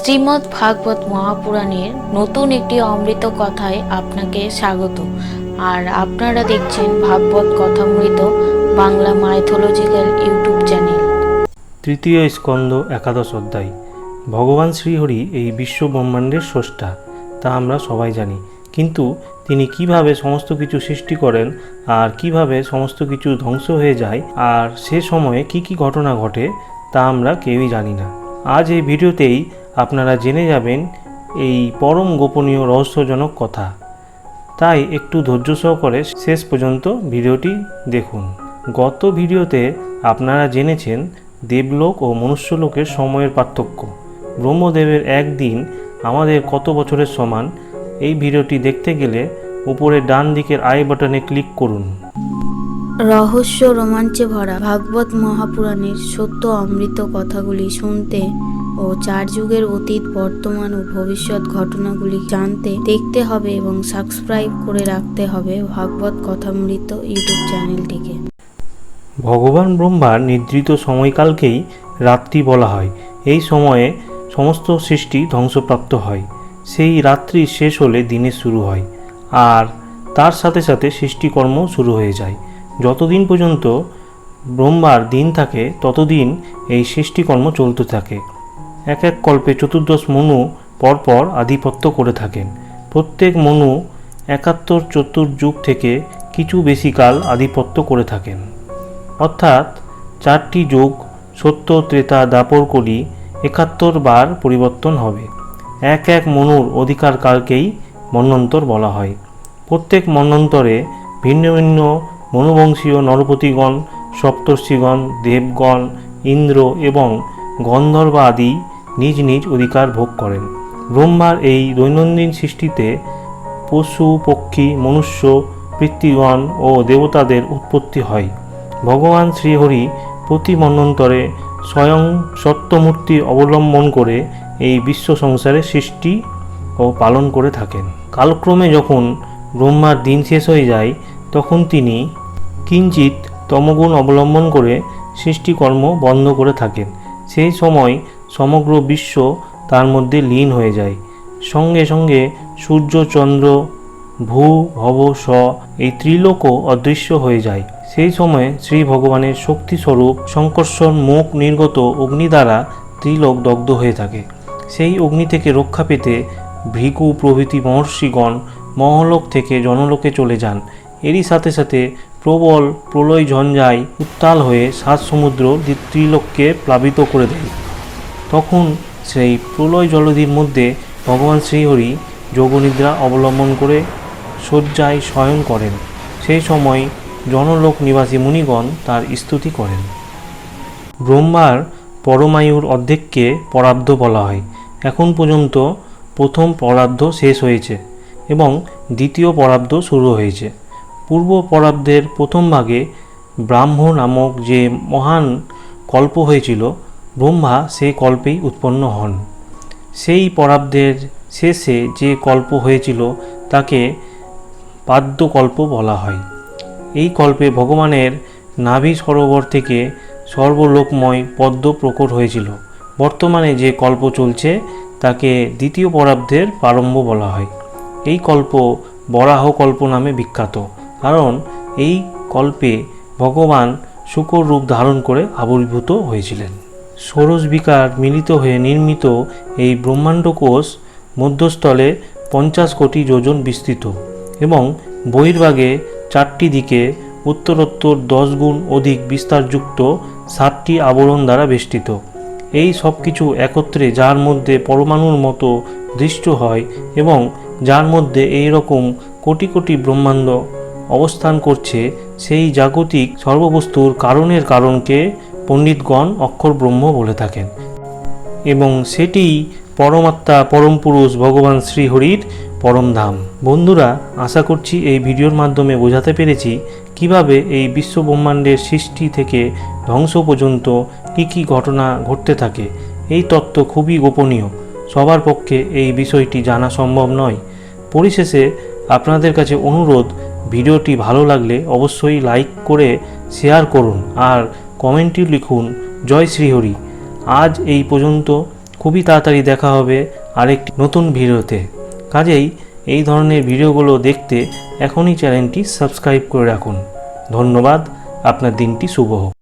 শ্রীমদ্ ভাগবত মহাপুরাণের নতুন একটি অমৃত কথায় আপনাকে স্বাগত। আর আপনারা দেখছেন Bhagavat Kathamrita Bangla mythological YouTube channel. তৃতীয় স্কন্দ একাদশ অধ্যায়। ভগবান শ্রীহরি এই বিশ্ব ব্রহ্মাণ্ডের স্রষ্টা, তা আমরা সবাই জানি। কিন্তু তিনি কীভাবে সমস্ত কিছু সৃষ্টি করেন আর কীভাবে সমস্ত কিছু ধ্বংস হয়ে যায় আর সে সময়ে কি কি ঘটনা ঘটে, তা আমরা কেউই জানি না। আজ এই ভিডিওতেই আপনারা জেনে যাবেন এই পরম গোপনীয় রহস্যজনক কথা। তাই একটু ধৈর্য সহকারে শেষ পর্যন্ত ভিডিওটি দেখুন। গত ভিডিওতে আপনারা জেনেছেন দেবলোক ও মনুষ্যলোকের সময়ের পার্থক্য। ব্রহ্মদেবের একদিন আমাদের কত বছরের সমান, এই ভিডিওটি দেখতে গেলে উপরে ডান দিকের আই বাটনে ক্লিক করুন। রহস্য রোমাঞ্চে ভরা ভাগবত মহাপুরাণের সত্য অমৃত কথাগুলি শুনতে ও চার যুগের অতীত, বর্তমান ও ভবিষ্যৎ ঘটনাগুলি জানতে, দেখতে হবে এবং সাবস্ক্রাইব করে রাখতে হবে ভাগবত কথামৃত ইউটিউব চ্যানেলটিকে। ভগবান ব্রহ্মার নির্দিষ্ট সময়কালকেই রাত্রি বলা হয়। এই সময়ে সমস্ত সৃষ্টি ধ্বংসপ্রাপ্ত হয়। সেই রাত্রি শেষ হলে দিনের শুরু হয় আর তার সাথে সাথে সৃষ্টিকর্ম শুরু হয়ে যায়। যতদিন পর্যন্ত ব্রহ্মার দিন থাকে, ততদিন এই সৃষ্টিকর্ম চলতে থাকে। এক এক কল্পে চতুর্দশ মনু পরপর আধিপত্য করে থাকেন। প্রত্যেক মনু একাত্তর চতুর্যুগ থেকে কিছু বেশি কাল আধিপত্য করে থাকেন। অর্থাৎ চারটি যুগ সত্য, ত্রেতা, দাপর, কলি একাত্তর বার পরিবর্তন হবে। এক এক মনুর অধিকার কালকেই মন্বন্তর বলা হয়। প্রত্যেক মন্বন্তরে ভিন্ন ভিন্ন মনুবংশীয় নরপতিগণ, সপ্তর্ষিগণ, দেবগণ, ইন্দ্র এবং গন্ধর্ব আদি নিজ নিজ অধিকার ভোগ করেন। ব্রহ্মার এই দৈনন্দিন সৃষ্টিতে পশু, পক্ষী, মনুষ্য, পিতৃগণ ও দেবতাদের উৎপত্তি হয়। ভগবান শ্রীহরি প্রতি মন্বন্তরে স্বয়ং সত্যমূর্তি অবলম্বন করে এই বিশ্ব সংসারের সৃষ্টি ও পালন করে থাকেন। কালক্রমে যখন ব্রহ্মার দিন শেষ হয়ে যায়, তখন তিনি কিঞ্চিত তমগুণ অবলম্বন করে সৃষ্টিকর্ম বন্ধ করে থাকেন। সেই সময় সমগ্র বিশ্ব তার মধ্যে লীন হয়ে যায়। সঙ্গে সঙ্গে সূর্য, চন্দ্র, ভূ, ভব স এই ত্রিলোকও অদৃশ্য হয়ে যায়। সেই সময়ে শ্রী ভগবানের শক্তিস্বরূপ সংকর্ষণ মুখ নির্গত অগ্নি দ্বারা ত্রিলোক দগ্ধ হয়ে থাকে। সেই অগ্নি থেকে রক্ষা পেতে ভৃগু প্রভৃতি মহর্ষিগণ মহলোক থেকে জনলোকে চলে যান। এরই সাথে সাথে প্রবল প্রলয় ঝঞ্ঝায় উত্তাল হয়ে সাত সমুদ্র ত্রিলোককে প্লাবিত করে দেয়। তখন সেই প্রলয় জলধির মধ্যে ভগবান শ্রীহরি যোগনিদ্রা অবলম্বন করে শয্যায় শয়ন করেন। সেই সময় জনলোক নিবাসী মুনিগণ তার স্তুতি করেন। ব্রহ্মার পরমায়ুর অর্ধেককে পরাব্ধ বলা হয়। এখন পর্যন্ত প্রথম পরাব্ধ শেষ হয়েছে এবং দ্বিতীয় পরাব্ধ শুরু হয়েছে। পূর্ব পরাব্ধের প্রথম ভাগে ব্রাহ্ম নামক যে মহান কল্প হয়েছিল, ব্রহ্মা সেই কল্পেই উৎপন্ন হন। সেই পরাব্দের শেষে যে কল্প হয়েছিল, তাকে পাদ্যকল্প বলা হয়। এই কল্পে ভগবানের নাভি সরোবর থেকে সর্বলোকময় পদ্ম প্রকট হয়েছিল। বর্তমানে যে কল্প চলছে, তাকে দ্বিতীয় পরাব্ধের প্রারম্ভ বলা হয়। এই কল্প বরাহ কল্প নামে বিখ্যাত। কারণ এই কল্পে ভগবান শুকর রূপ ধারণ করে আবির্ভূত হয়েছিলেন। ষোড়শ বিকার মিলিত হয়ে নির্মিত এই ব্রহ্মাণ্ড কোষ মধ্যস্থলে পঞ্চাশ কোটি যোজন বিস্তৃত এবং বহির্ভাগে চারটি দিকে উত্তরোত্তর দশ গুণ অধিক বিস্তারযুক্ত সাতটি আবরণ দ্বারা বেষ্টিত। এই সব কিছু একত্রে যার মধ্যে পরমাণুর মতো দৃষ্ট হয় এবং যার মধ্যে এই রকম কোটি কোটি ব্রহ্মাণ্ড অবস্থান করছে সেই জাগতিক সর্ববস্তুর কারণের কারণকে পণ্ডিতগণ অক্ষর ব্রহ্ম বলে থাকেন। এবং সেটিই পরমাত্মা পরম পুরুষ ভগবান শ্রীহরির পরম ধাম। বন্ধুরা, আশা করছি এই ভিডিওর মাধ্যমে বোঝাতে পেরেছি কীভাবে এই বিশ্ব ব্রহ্মাণ্ডের সৃষ্টি থেকে ধ্বংস পর্যন্ত কী কী ঘটনা ঘটতে থাকে। এই তত্ত্ব খুবই গোপনীয়। সবার পক্ষে এই বিষয়টি জানা সম্ভব নয়। পরিশেষে আপনাদের কাছে অনুরোধ ভিডিওটি ভালো লাগলে অবশ্যই লাইক করে শেয়ার করুন আর কমেন্টটি লিখুন, জয় শ্রীহরি। আজ এই পর্যন্ত। খুবই তাড়াতাড়ি দেখা হবে আরেকটি নতুন ভিডিওতে। কাজেই এই ধরনের ভিডিওগুলো দেখতে এখনই চ্যানেলটি সাবস্ক্রাইব করে রাখুন। ধন্যবাদ। আপনার দিনটি শুভ হোক।